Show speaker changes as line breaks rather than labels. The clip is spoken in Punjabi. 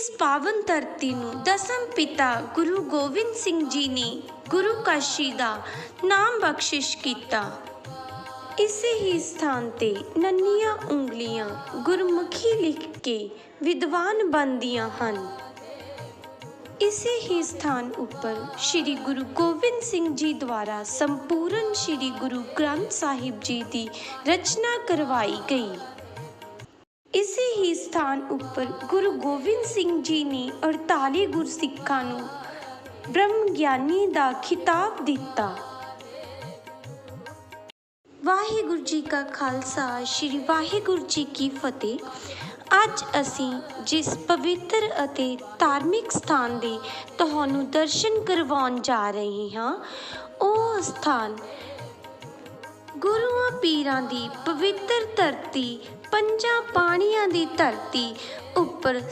ਇਸ ਪਾਵਨ ਧਰਤੀ ਨੂੰ ਦਸਮ ਪਿਤਾ ਗੁਰੂ ਗੋਬਿੰਦ ਸਿੰਘ ਜੀ ਨੇ ਗੁਰੂ ਕਾਸ਼ੀ ਦਾ ਨਾਮ ਬਖਸ਼ਿਸ਼ ਕੀਤਾ। ਇਸੇ ਹੀ ਸਥਾਨ ਤੇ ਨੰਨੀਆਂ ਉਂਗਲੀਆਂ ਗੁਰਮੁਖੀ ਲਿਖ ਕੇ ਵਿਦਵਾਨ ਬਣਦੀਆਂ ਹਨ। ਇਸੇ ਹੀ ਸਥਾਨ ਉੱਪਰ ਸ੍ਰੀ ਗੁਰੂ ਗੋਬਿੰਦ ਸਿੰਘ ਜੀ ਦੁਆਰਾ ਸੰਪੂਰਨ ਸ੍ਰੀ ਗੁਰੂ ਗ੍ਰੰਥ ਸਾਹਿਬ ਜੀ ਦੀ ਰਚਨਾ ਕਰਵਾਈ ਗਈ। ਇਸੇ ਹੀ ਸਥਾਨ ਉੱਪਰ ਗੁਰੂ ਗੋਬਿੰਦ ਸਿੰਘ ਜੀ ਨੇ 48 ਗੁਰਸਿੱਖਾਂ ਨੂੰ ਬ੍ਰਹਮ ਗਿਆਨੀ ਦਾ ਖਿਤਾਬ ਦਿੱਤਾ। ਵਾਹਿਗੁਰੂ ਜੀ ਕਾ ਖਾਲਸਾ, ਸ੍ਰੀ ਵਾਹਿਗੁਰੂ ਜੀ ਕੀ ਫਤਿਹ। ਅੱਜ ਅਸੀਂ ਜਿਸ ਪਵਿੱਤਰ ਅਤੇ ਧਾਰਮਿਕ ਸਥਾਨ ਦੇ ਤੁਹਾਨੂੰ ਦਰਸ਼ਨ ਕਰਵਾਉਣ ਜਾ ਰਹੇ ਹਾਂ, ਉਹ ਸਥਾਨ ਗੁਰੂਆਂ ਪੀਰਾਂ ਦੀ ਪਵਿੱਤਰ ਧਰਤੀ ਪੰਜਾਂ ਪਾਣੀਆਂ ਦੀ ਧਰਤੀ ਉੱਪਰ